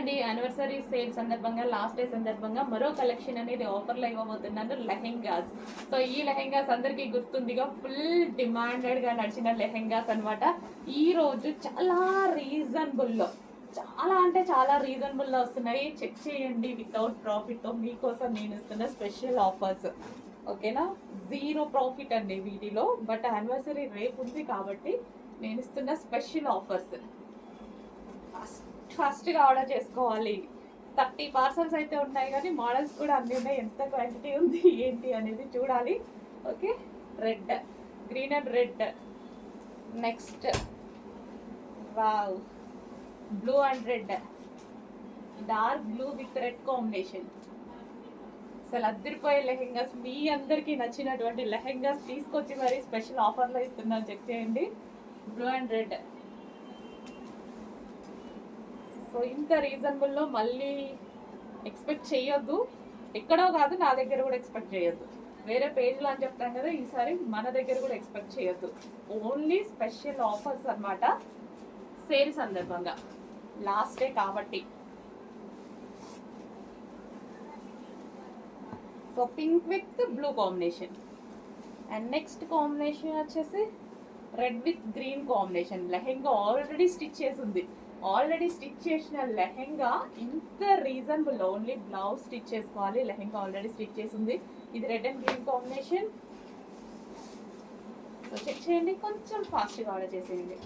అండి. Anniversary sale సందర్భంగా last day సందర్భంగా మరో కలెక్షన్ అనేది ఆఫర్లో ఇవ్వబోతున్నాను లెహెంగాస్. సో ఈ లెహెంగాస్ అందరికీ గుర్తుందిగా ఫుల్ డిమాండెడ్గా నడిచిన లెహెంగాస్ అన్నమాట. ఈ రోజు చాలా రీజనబుల్లో చాలా అంటే చాలా రీజనబుల్లో వస్తున్నాయి. చెక్ చేయండి వితౌట్ ప్రాఫిట్తో మీకోసం నేను ఇస్తున్న స్పెషల్ ఆఫర్స్ ఓకేనా జీరో ప్రాఫిట్ అండి వీటిలో. బట్ యానివర్సరీ రేపు ఉంది కాబట్టి నేను ఇస్తున్న స్పెషల్ ఆఫర్స్ ఫస్ట్ ఫస్ట్గా ఆర్డర్ చేసుకోవాలి. థర్టీ పార్సల్స్ అయితే ఉన్నాయి కానీ మోడల్స్ కూడా అన్ని ఉన్నాయి. ఎంత క్వాంటిటీ ఉంది ఏంటి అనేది చూడాలి. Okay? Red green and red next wow blue and red dark blue with red combination అసలు అద్దరిపోయే లెహెంగాస్ మీ అందరికీ నచ్చినటువంటి లెహెంగాస్ తీసుకొచ్చి మరి స్పెషల్ ఆఫర్లో ఇస్తున్నాను చెక్ చేయండి. బ్లూ అండ్ రెడ్ సో ఇంత రీజనబుల్లో మళ్ళీ ఎక్స్పెక్ట్ చేయొద్దు ఎక్కడో కాదు నా దగ్గర కూడా ఎక్స్పెక్ట్ చేయొద్దు వేరే పేజ్లో అని చెప్తాం కదా ఈసారి మన దగ్గర కూడా ఎక్స్పెక్ట్ చేయొద్దు ఓన్లీ స్పెషల్ ఆఫర్స్ అన్నమాట సేల్ సందర్భంగా. లాస్ట్ డే కాబట్టి. So pink with blue combination and next combination వచ్చేసి red with green combination lehenga already stitch చేసి ఉంది ఆల్రెడీ స్టిచ్ చేసిన లెహెంగా ఇంత రీజనబుల్ ఓన్లీ బ్లౌజ్ స్టిచ్ చేసుకోవాలి. లెహెంగా ఆల్రెడీ స్టిచ్ చేసి ఉంది ఇది red and green combination so check చేయండి. కొంచెం ఫాస్ట్గా ఆర్డర్ చేసేయండి.